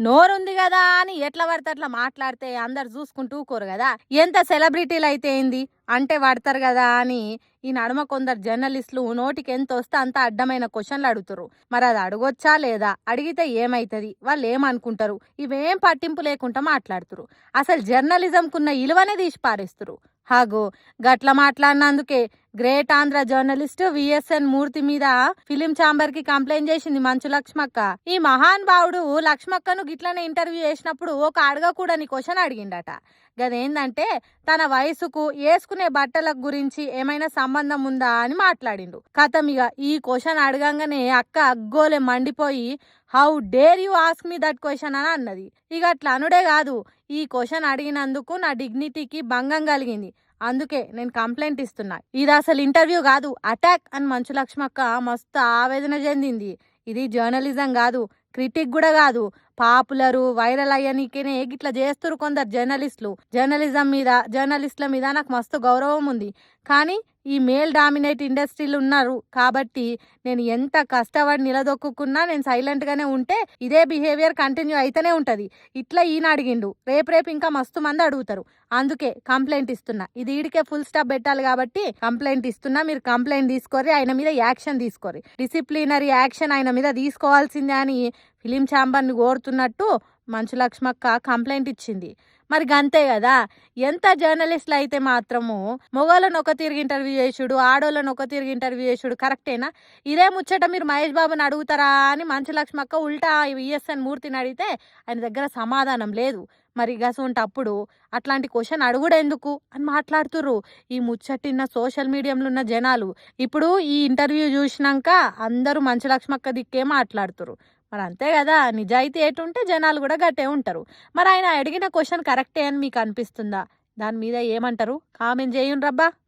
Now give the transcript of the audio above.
నోరుంది కదా అని ఎట్లా పడితే అట్లా మాట్లాడితే అందరు చూసుకుంటూ ఊకోరు కదా. ఎంత సెలబ్రిటీలు అయితే ఏంది? అంటే పడతారు కదా అని ఈ నడుమ కొందరు జర్నలిస్టులు నోటికి ఎంత వస్తే అంత అడ్డమైన క్వశ్చన్లు అడుగుతారు. మరి అది అడగొచ్చా లేదా? అడిగితే ఏమైతుంది? వాళ్ళు ఏమనుకుంటారు? ఇవేం పట్టింపు లేకుండా మాట్లాడుతురు. అసలు జర్నలిజంకున్న ఇలువనే తీసి పారేస్తురు. హాగో గట్ల మాట్లాడినందుకే great Andhra journalist V S N Murthy మీద ఫిలిం ఛాంబర్కి కంప్లైంట్ చేసింది మంచు లక్ష్మక్క. ఈ మహాన్ భావుడు లక్ష్మక్కను గిట్లనే ఇంటర్వ్యూ చేసినప్పుడు ఒక అడగకూడని క్వశ్చన్ అడిగిండట. గదేందంటే తన వయసుకు వేసుకునే బట్టల గురించి ఏమైనా సంబంధం ఉందా అని మాట్లాడిండు. కథం ఇక ఈ క్వశ్చన్ అడగంగానే అక్క అగ్గోలే మండిపోయి how dare you ask me that question అని అన్నది. ఇక అట్లా అనుడే కాదు. ఈ క్వశ్చన్ అడిగినందుకు నా డిగ్నిటీకి భంగం కలిగింది. అందుకే నేను కంప్లైంట్ ఇస్తున్నా. ఇది అసలు ఇంటర్వ్యూ కాదు. అటాక్ అని మంచు లక్ష్మక్క మస్తు ఆవేదన చెందింది. ఇది జర్నలిజం కాదు. క్రిటిక్ కూడా కాదు. పాపులరు వైరల్ అయ్యనికేనే ఇట్లా చేస్తారు కొందరు జర్నలిస్టులు. జర్నలిజం మీద జర్నలిస్టుల మీద నాకు మస్తు గౌరవం ఉంది. కానీ ఈ మేల్ డామినేట్ ఇండస్ట్రీలు ఉన్నారు కాబట్టి నేను ఎంత కష్టపడి నిలదొక్కున్నా నేను సైలెంట్గానే ఉంటే ఇదే బిహేవియర్ కంటిన్యూ అయితేనే ఉంటుంది. ఇట్లా ఈయన అడిగిండు రేపు రేపు ఇంకా మస్తు మంది అడుగుతారు. అందుకే కంప్లైంట్ ఇస్తున్నా. ఇది ఈడికే ఫుల్ స్టాప్ పెట్టాలి కాబట్టి కంప్లైంట్ ఇస్తున్నా. మీరు కంప్లైంట్ తీసుకోరి ఆయన మీద యాక్షన్ తీసుకోరి డిసిప్లినరీ యాక్షన్ ఆయన మీద తీసుకోవాల్సిందే అని ఫిలిం ఛాంబర్ని కోరుతున్నట్టు మంచు లక్ష్మక్క కంప్లైంట్ ఇచ్చింది. మరి గంతే కదా? ఎంత జర్నలిస్టులు అయితే మాత్రము మొగోళ్ళను ఒక తిరిగి ఇంటర్వ్యూ చేసుడు ఆడోళ్ళను ఒక తిరిగి ఇంటర్వ్యూ చేసుడు కరెక్టేనా? ఇదే ముచ్చట మీరు మహేష్ బాబుని అడుగుతారా అని మంచు లక్ష్మక్క ఉల్టా విఎస్ఎన్ మూర్తిని అడిగితే ఆయన దగ్గర సమాధానం లేదు. మరి గసంటప్పుడు అట్లాంటి క్వశ్చన్ అడుగుడు ఎందుకు అని మాట్లాడుతుర్రు. ఈ ముచ్చటిన్న సోషల్ మీడియంలో ఉన్న జనాలు. ఇప్పుడు ఈ ఇంటర్వ్యూ చూసినాక అందరూ మంచు లక్ష్మక్క దిక్కే మాట్లాడుతురు మరి అంతే కదా నిజాయితీ ఏటుంటే జనాలు కూడా గట్టే ఉంటారు. మరి ఆయన అడిగిన క్వశ్చన్ కరెక్టే అని మీకు అనిపిస్తుందా? దాని మీద ఏమంటారు? కామెంట్ చేయండి రబ్బా